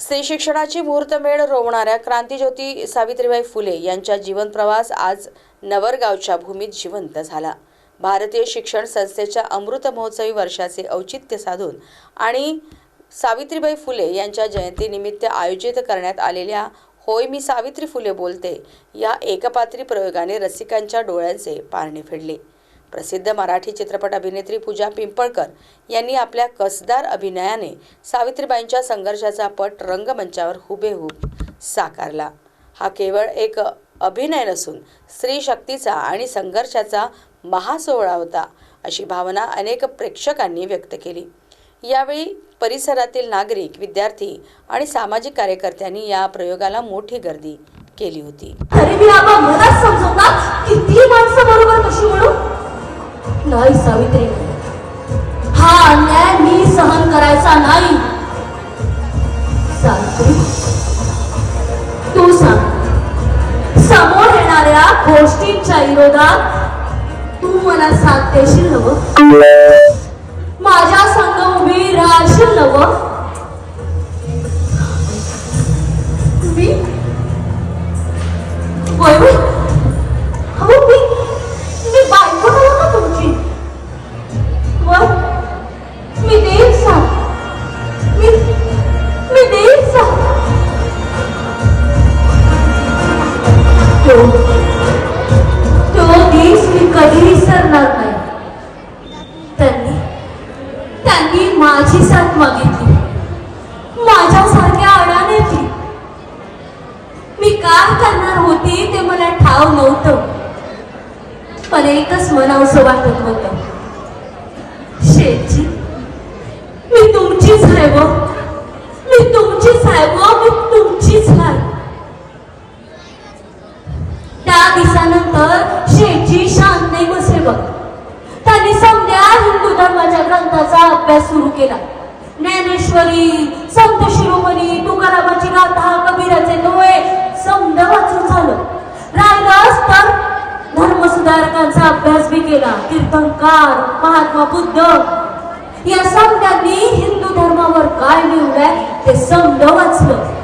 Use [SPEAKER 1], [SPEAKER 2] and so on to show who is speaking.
[SPEAKER 1] स्त्री शिक्षणाची मुहूर्तमेढ रोवणाऱ्या क्रांतीज्योती सावित्रीबाई फुले यांच्या जीवनप्रवास आज नवरगावच्या भूमीत जिवंत झाला. भारतीय शिक्षण संस्थेच्या अमृत महोत्सवी वर्षाचे औचित्य साधून आणि सावित्रीबाई फुले यांच्या जयंतीनिमित्त आयोजित करण्यात आलेल्या होय मी सावित्री फुले बोलते या एकपात्री प्रयोगाने रसिकांच्या डोळ्यांचे पारणे फेडले. प्रसिद्ध मराठी चित्रपट अभिनेत्री पूजा पिंपळकर यांनी आपल्या कसदार अभिनयाने सावित्रीबाईंच्या संघर्षाचा पट रंगमंचावर हुबेहूब साकारला. हा केवळ एक अभिनय नसून स्त्री शक्तीचा आणि संघर्षाचा महासोहळा होता अशी भावना अनेक प्रेक्षकांनी व्यक्त केली. यावेळी परिसरातील नागरिक विद्यार्थी आणि सामाजिक कार्यकर्त्यांनी या प्रयोगाला मोठी गर्दी केली होती.
[SPEAKER 2] नाही सावित्री. हा अन्याय मी सहन करायचा नाही. सावित्री तू सांग. समोर येणाऱ्या गोष्टींच्या विरोधात तू मला साथ देशील हवं तो? तो दिस मी कधी विसरणार नाही. त्यांनी त्यांनी माझी साथ मागितली. माझ्यासारख्या अडाण्याची. मी काय करणार होती ते मला ठाव नव्हतं. पण एकच मनावसं वाटत होतं. शेठजी अभ्यास सुरू केला. ज्ञानेश्वरी संत शिरोमणी तुकारामाची गाथा कबीराचे दोहे समद वाचून झालं. राहिलंच तर धर्मसुधारकांचा अभ्यास बी केला. तीर्थंकार महात्मा बुद्ध. या संतांनी हिंदू धर्मावर काय लिहिलंय ते समद वाचलं.